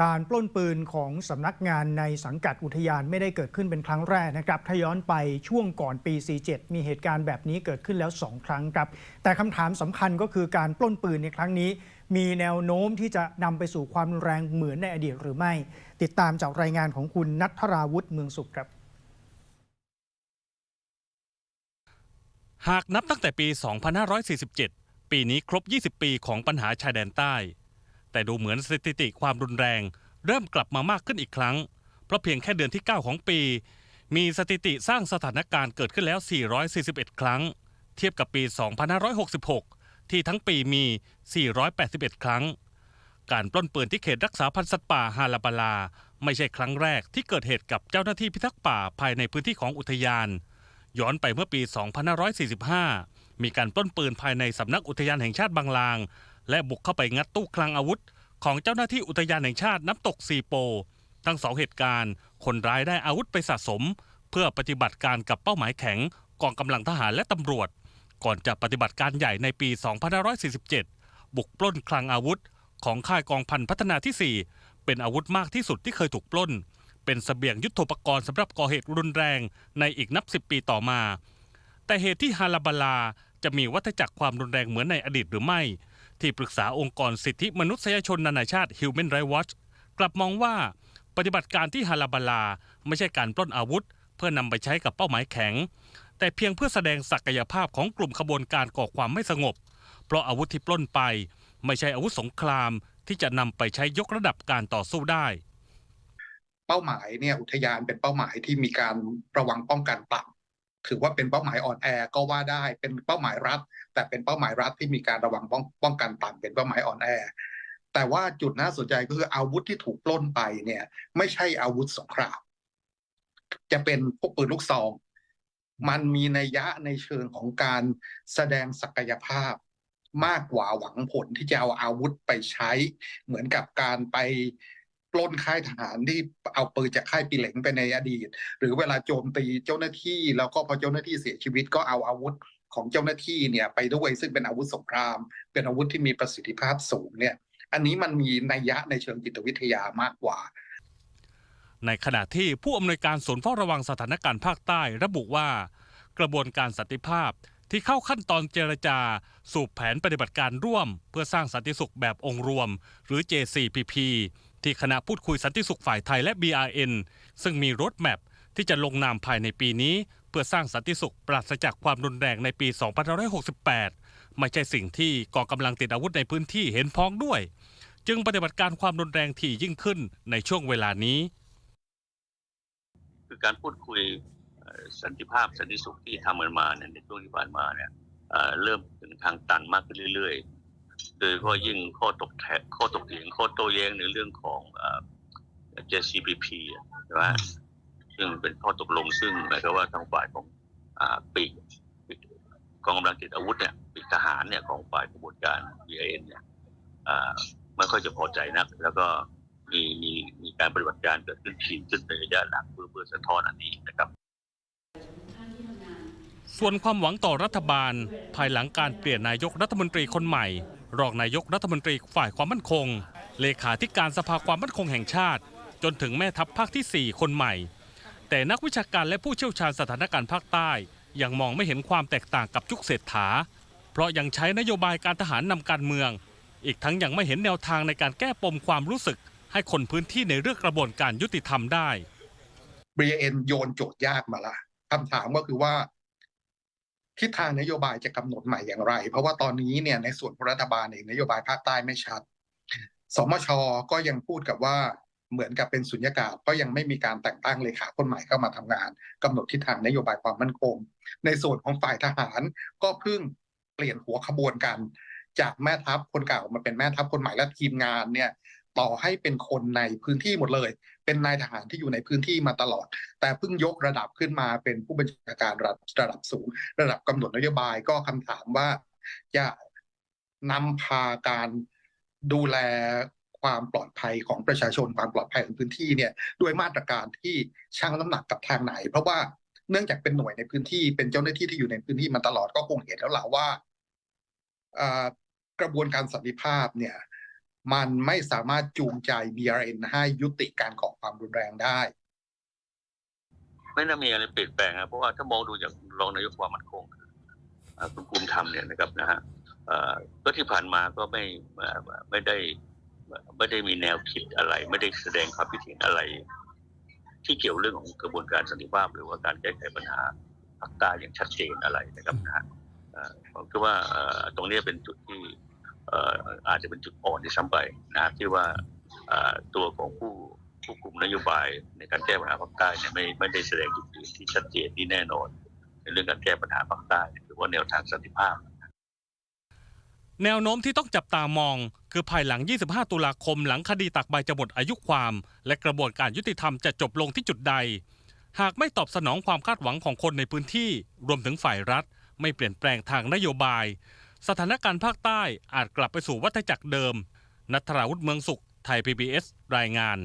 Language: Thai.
การปล้นปืนของสำนักงานในสังกัดอุทยานไม่ได้เกิดขึ้นเป็นครั้งแรกนะครับ ถ้าย้อนไปช่วงก่อนปี 47 มีเหตุการณ์แบบนี้เกิดขึ้นแล้ว 2 ครั้งครับ แต่คำถามสำคัญก็คือการปล้นปืนในครั้งนี้ มีแนวโน้มที่จะนำไปสู่ความรุนแรงเหมือนในอดีตหรือไม่ ติดตามจากรายงานของคุณนัทราวุฒิเมืองสุขครับหากนับตั้งแต่ปี 2547 ปีนี้ครบ 20 ปีของปัญหาชายแดนใต้ แต่ดูเหมือนสถิติความรุนแรง เริ่มกลับมามากขึ้นอีกครั้ง เพราะเพียงแค่เดือนที่ 9 ของปี มีสถิติสร้างสถานการณ์เกิดขึ้นแล้ว 441 ครั้ง เทียบกับปี 2566 ที่ทั้งปีมี 481 ครั้ง การปล้นปืนที่เขตรักษาพันธุ์สัตว์ป่าฮาลาบาลา ไม่ใช่ครั้งแรกที่เกิดเหตุกับเจ้าหน้าที่พิทักษ์ป่าภายในพื้นที่ของอุทยาน ย้อนไปเมื่อปี 2545 มีการปล้นปืนภายในสำนักอุทยานแห่งชาติบางลาง และบุกเข้าไปงัดตู้คลังอาวุธ ของเจ้าหน้าที่อุทยานแห่งชาติน้ำตกซีโป ทั้งสองเหตุการณ์ คนร้ายได้อาวุธไปสะสม เพื่อปฏิบัติการกับเป้าหมายแข็งกองกำลังทหารและตำรวจ ก่อนจะปฏิบัติการใหญ่ในปี 2547 บุกปล้นคลังอาวุธ ของค่ายกองพันพัฒนาที่ 4 เป็นอาวุธมากที่สุดที่เคยถูกปล้น เป็นเสบียงยุทโธปกรณ์สำหรับก่อเหตุรุนแรงในอีกนับสิบปีต่อมา แต่เหตุที่ฮาลาบาลาจะมีวัฏจักรความรุนแรงเหมือนในอดีตหรือไม่ ที่ปรึกษาองค์กรสิทธิมนุษยชนนานาชาติ Human Rights Watch กลับมองว่าปฏิบัติการที่ฮาลาบาลา ไม่ใช่การปล้นอาวุธ เพื่อนำไปใช้กับเป้าหมายแข็ง แต่เพียงเพื่อแสดงศักยภาพของกลุ่มขบวนการก่อความไม่สงบ เพราะอาวุธที่ปล้นไป ไม่ใช่อาวุธสงครามที่จะนำไปใช้ยกระดับการต่อสู้ได้ เป้าหมายเนี่ยอุทยานเป็นเป้าหมายที่มีการระวังป้องกันต่ำ ถือว่าเป็นเป้าหมายอ่อนแอก็ว่าได้เป็นเป้าหมายรัฐ แต่เป็นเป้าหมายรัฐที่มีการระวังป้องกันต่ำเป็นเป้าหมายอ่อนแอแต่ว่าจุดน่าสนใจก็คืออาวุธที่ถูกปล้นไปเนี่ย ไม่ใช่อาวุธสงครามจะเป็นพวกปืนลูกซอง มันมีนัยยะในเชิงของการแสดงศักยภาพมากกว่าหวังผลที่จะเอาอาวุธไปใช้ เหมือนกับการไป ปล้นค่ายทหารที่เอาปืนจากค่ายปีเหลงไปในอดีต หรือเวลาโจมตีเจ้าหน้าที่ แล้วก็พอเจ้าหน้าที่เสียชีวิตก็เอาอาวุธของเจ้าหน้าที่เนี่ยไปด้วยซึ่งเป็นอาวุธสงคราม เป็นอาวุธที่มีประสิทธิภาพสูงเนี่ยอันนี้มันมีนัยยะในเชิงจิตวิทยามากกว่า ในขณะที่ผู้อำนวยการศูนย์เฝ้าระวังสถานการณ์ภาคใต้ระบุว่า กระบวนการสันติภาพที่เข้าขั้นตอนเจรจา สู่แผนปฏิบัติการร่วม เพื่อสร้างสันติสุขแบบองค์รวม หรือ JCPP ที่คณะพูดคุยสันติสุขฝ่ายไทยและ BRN ซึ่งมีรถแมพที่จะลงนามภายในปีนี้ เพื่อสร้างสันติสุขปราศจากความรุนแรงในปี 2568 ไม่ใช่สิ่งที่กองกำลังติดอาวุธในพื้นที่เห็นพ้องด้วย จึงปฏิบัติการความรุนแรงที่ยิ่งขึ้นในช่วงเวลานี้ คือการพูดคุยสันติภาพสันติสุขที่ทำกันมานี่ในช่วงที่ผ่านมาเนี่ยเอ่อเริ่มถึงทางตันมากขึ้นเรื่อยๆ โดยเฉพาะยิ่งข้อตกแทข้อตกเถียงข้อโต้แย้งในเรื่องของเอ่อ JCPP อะใช่ไหมซึ่งเป็นข้อตกลงซึ่งหมายความว่าทางฝ่ายของอ่าปีกปีกกองกำลังติดอาวุธเนี่ยปีกทหารเนี่ยของฝ่ายกระบวนการ BIN เนี่ยอ่าไม่ค่อยจะพอใจนัก แล้วก็มีมีมีการปฏิบัติการเกิดขึ้นถี่ขึ้นในระยะหลังเพื่อเพื่อสะท้อนอันนี้นะครับ ส่วนความหวังต่อรัฐบาล ภายหลังการเปลี่ยนนายกรัฐมนตรีคนใหม่ รองนายกรัฐมนตรีฝ่ายความมั่นคง เลขาธิการสภาความมั่นคงแห่งชาติ จนถึงแม่ทัพภาคที่ 4 คนใหม่ แต่นักวิชาการและผู้เชี่ยวชาญสถานการณ์ภาคใต้ ยังมองไม่เห็นความแตกต่างกับยุคเศรษฐา เพราะยังใช้นโยบายการทหารนำการเมือง อีกทั้งยังไม่เห็นแนวทางในการแก้ปมความรู้สึก ให้คนพื้นที่ในเรื่องกระบวนการยุติธรรมได้ BN โยนโจทย์ยากมาละคำถามก็คือว่า ทิศทางนโยบายจะกำหนดใหม่อย่างไร เพราะว่าตอนนี้เนี่ยในส่วนของรัฐบาลเองนโยบายภาคใต้ไม่ชัด สมชก็ยังพูดกับว่าเหมือนกับเป็นสุญญากาศก็ยังไม่มีการแต่งตั้งเลขาคนใหม่เข้ามาทำงานกำหนดทิศทางนโยบายความมั่นคง ในส่วนของฝ่ายทหารก็เพิ่งเปลี่ยนหัวขบวนกัน จากแม่ทัพคนเก่ามาเป็นแม่ทัพคนใหม่และทีมงานเนี่ย ต่อให้เป็นคนในพื้นที่หมดเลย เป็นนายทหารที่อยู่ในพื้นที่มาตลอด แต่เพิ่งยกระดับขึ้นมาเป็นผู้บัญชาการระดับระดับสูง ระดับกำหนดนโยบายก็คำถามว่าจะนำพาการดูแลความปลอดภัยของประชาชนความปลอดภัยของพื้นที่เนี่ยด้วยมาตรการที่ชั่งน้ำหนักกับทางไหน เพราะว่าเนื่องจากเป็นหน่วยในพื้นที่เป็นเจ้าหน้าที่ที่อยู่ในพื้นที่มาตลอดก็คงเห็นแล้วล่ะว่าอ่ากระบวนการสันติภาพเนี่ย มันไม่สามารถจูงใจ BRN ให้ยุติการก่อความรุนแรงได้ ไม่น่ามีอะไรเปลี่ยนแปลงนะเพราะว่าถ้ามองดูจากรองนายกความมั่นคงคุณภูมิธรรมเนี่ยนะครับนะฮะก็ที่ผ่านมาก็ไม่ไม่ได้ไม่ได้มีแนวคิดอะไร ไม่ได้แสดงความคิดเห็นอะไร ที่เกี่ยวเรื่องของกระบวนการสันติภาพ หรือว่าการแก้ไขปัญหาภาคใต้อย่างชัดเจนอะไรนะครับนะฮะผมคิดว่าตรงนี้เป็นจุดที่ อาจจะเป็นจุดอ่อนที่ซ้ำไปนะครับที่ว่าตัวของผู้ผู้กลุ่มนโยบายในการแก้ปัญหาภาคใต้เนี่ยไม่ไม่ได้แสดงจุดยืนที่ชัดเจนที่แน่นอน ในเรื่องการแก้ปัญหาภาคใต้หรือว่าแนวทางสันติภาพ แนวโน้มที่ต้องจับตามอง คือภายหลัง 25 ตุลาคมหลังคดีตักใบจะหมดอายุความ และกระบวนการยุติธรรมจะจบลงที่จุดใด หากไม่ตอบสนองความคาดหวังของคนในพื้นที่ รวมถึงฝ่ายรัฐ ไม่เปลี่ยนแปลงทางนโยบาย สถานการณ์ภาคใต้อาจกลับไปสู่วัฏจักรเดิม นัทราวุฒิเมืองสุข ไทย PBS รายงาน